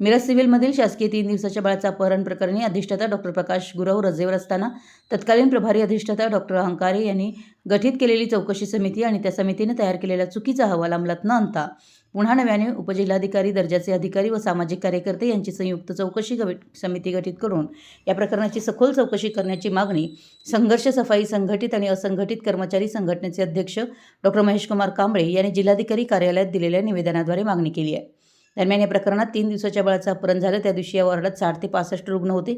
मिरज सिव्हिलमधील शासकीय तीन दिवसाच्या बाळाचा अपहरण प्रकरणी अधिष्ठाता डॉक्टर प्रकाश गुरव रजेवर असताना तत्कालीन प्रभारी अधिष्ठाता डॉक्टर अहंकारे यांनी गठीत केलेली चौकशी समिती आणि त्या समितीने तयार केलेला चुकीचा अहवाल अंमलात न आणता पुन्हा नव्याने उपजिल्हाधिकारी दर्जाचे अधिकारी व सामाजिक कार्यकर्ते यांची संयुक्त चौकशी गट- समिती गठीत करून या प्रकरणाची सखोल चौकशी करण्याची मागणी संघर्ष सफाई संघटित आणि असंघटित कर्मचारी संघटनेचे अध्यक्ष डॉक्टर महेशकुमार कांबळे यांनी जिल्हाधिकारी कार्यालयात दिलेल्या निवेदनाद्वारे मागणी केली आहे. दरम्यान या प्रकरणात तीन दिवसाच्या बाळाचं अपहरण झालं. त्या दिवशी या वॉर्डात साठ ते पासष्ट रुग्ण होते.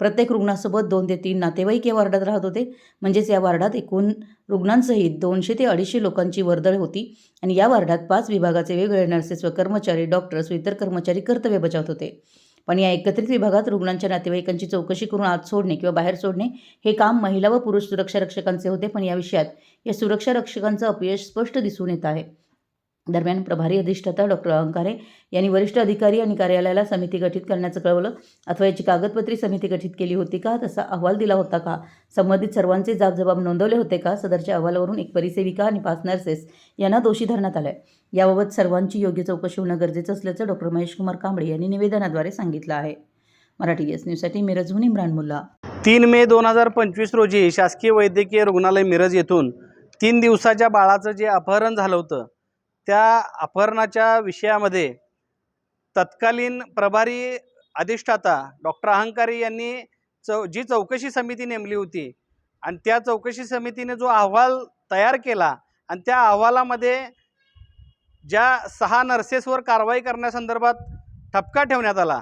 प्रत्येक रुग्णासोबत दोन ते तीन नातेवाईक या वॉर्डात राहत होते. म्हणजेच या वॉर्डात एकूण रुग्णांसहित दोनशे ते अडीचशे लोकांची वर्दळ होती आणि या वॉर्डात पाच विभागाचे वेगवेगळे नर्सेस व कर्मचारी डॉक्टर्स व इतर कर्मचारी कर्तव्य बजावत होते. पण या एकत्रित विभागात रुग्णांच्या नातेवाईकांची चौकशी करून आत सोडणे किंवा बाहेर सोडणे हे काम महिला व पुरुष सुरक्षा रक्षकांचे होते. पण या विषयात या सुरक्षा रक्षकांचं अपयश स्पष्ट दिसून येत आहे. दरम्यान प्रभारी अधिष्ठाता डॉक्टर अहंकारे यांनी वरिष्ठ अधिकारी आणि कार्यालयाला समिती गठीत करण्याचं कळवलं. अथवा याची कागदपत्री समिती गठीत केली होती का? तसा अहवाल दिला होता का? संबंधित सर्वांचे जाबजबाब नोंदवले होते का? सदरच्या अहवालावरून एक परिसेविका आणि पाच नर्सेस यांना दोषी धरण्यात आलाय. याबाबत सर्वांची योग्य चौकशी होणं गरजेचं असल्याचं डॉक्टर महेश कुमार कांबळे यांनी निवेदनाद्वारे सांगितलं आहे. मराठी एस न्यूजसाठी मिरजहून इम्रान मुल्ला. तीन मे दोन हजार पंचवीस रोजी शासकीय वैद्यकीय रुग्णालय मिरज येथून तीन दिवसाच्या बाळाचं जे अपहरण झालं होतं त्या अपहरणाच्या विषयामध्ये तत्कालीन प्रभारी अधिष्ठाता डॉक्टर अहंकारी यांनी चौ जी चौकशी समिती नेमली होती आणि त्या चौकशी समितीने जो अहवाल तयार केला आणि त्या अहवालामध्ये ज्या सहा नर्सेसवर कारवाई करण्यासंदर्भात ठपका ठेवण्यात आला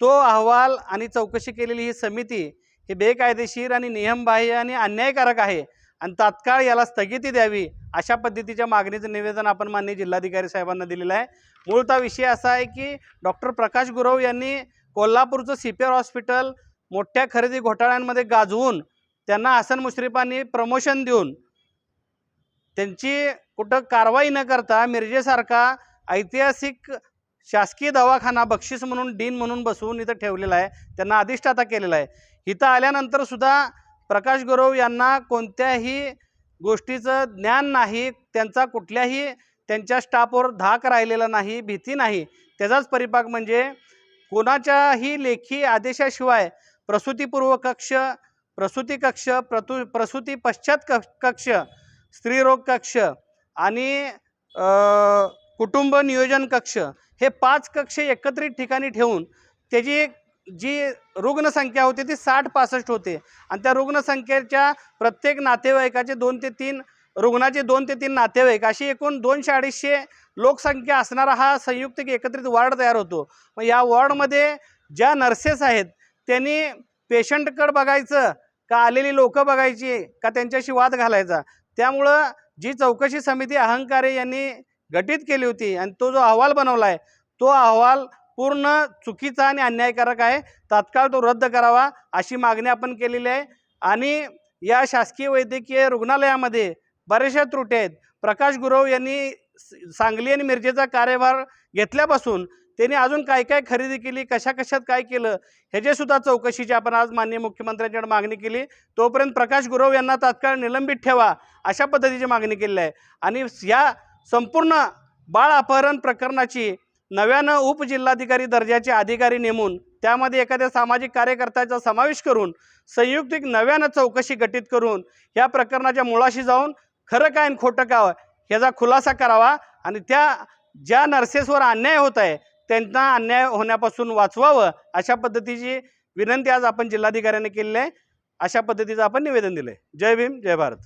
तो अहवाल आणि चौकशी केलेली ही समिती ही बेकायदेशीर आणि नियमबाह्य आणि अन्यायकारक आहे आणि तात्काळ याला स्थगिती द्यावी अशा पद्धतीच्या मागणीचं निवेदन आपण माननीय जिल्हाधिकारी साहेबांना दिलेलं आहे. मूळतः विषय असा आहे की डॉक्टर प्रकाश गुरव यांनी कोल्हापूरचं सी पी आर हॉस्पिटल मोठ्या खरेदी घोटाळ्यांमध्ये गाजवून त्यांना हसन मुश्रीफांनी प्रमोशन देऊन त्यांची कुठं कारवाई न करता मिरजेसारखा ऐतिहासिक शासकीय दवाखाना बक्षीस म्हणून डीन म्हणून बसवून इथं ठेवलेला आहे. त्यांना अधिष्ठाता केलेला आहे. इथं आल्यानंतर सुद्धा प्रकाश गुरव यांना कोणत्याही गोष्टीचं ज्ञान नाही त्यांचा कुठल्याही त्यांच्या स्टाफवर धाक राहिलेला नाही भीती नाही. त्याचाच परिपाक म्हणजे कोणाच्याही लेखी आदेशाशिवाय प्रसूतीपूर्व कक्ष प्रसूती कक्ष प्रतु प्रसूती पश्चात क कक्ष स्त्रीरोग कक्ष आणि कुटुंब नियोजन कक्ष हे पाच कक्ष एकत्रित ठिकाणी ठेवून त्याची जी रुग्णसंख्या होती ती साठ पासष्ट होते. आणि त्या रुग्णसंख्येच्या प्रत्येक नातेवाईकाचे दोन ते तीन रुग्णाचे दोन ते तीन नातेवाईक अशी एकूण दोनशे अडीचशे लोकसंख्या असणारा हा संयुक्त एकत्रित वॉर्ड तयार होतो. मग या वॉर्डमध्ये ज्या नर्सेस आहेत त्यांनी पेशंटकडं बघायचं का आलेली लोकं बघायची का त्यांच्याशी वाद घालायचा? त्यामुळं जी चौकशी समिती अहंकारे यांनी गठीत केली होती आणि तो जो अहवाल बनवला आहे तो अहवाल पूर्ण चुकीचा आणि अन्यायकारक आहे. तात्काळ तो रद्द करावा अशी मागणी आपण केलेली आहे. आणि या शासकीय वैद्यकीय रुग्णालयामध्ये बऱ्याचशा त्रुटी आहेत. प्रकाश गुरव यांनी सांगली आणि मिरजेचा कार्यभार घेतल्यापासून त्यांनी अजून काय काय खरेदी केली कशा कशात काय केलं ह्याचीसुद्धा चौकशीची आपण आज माननीय मुख्यमंत्र्यांच्याकडे मागणी केली. तोपर्यंत प्रकाश गुरव यांना तात्काळ निलंबित ठेवा अशा पद्धतीची मागणी केलेली आहे. आणि या संपूर्ण बाळ अपहरण प्रकरणाची नव्यानं उपजिल्हाधिकारी दर्जाचे अधिकारी नेमून त्यामध्ये एखाद्या सामाजिक कार्यकर्त्याचा समावेश करून संयुक्तिक नव्यानं चौकशी गठीत करून या प्रकरणाच्या मुळाशी जाऊन खरं काय आणि खोटं काय ह्याचा खुलासा करावा आणि त्या ज्या नर्सेसवर अन्याय होत आहे त्यांना अन्याय होण्यापासून वाचवावं अशा पद्धतीची विनंती आज आपण जिल्हाधिकाऱ्यांनी केलेली आहे. अशा पद्धतीचं आपण निवेदन दिलं आहे जय भीम जय भारत.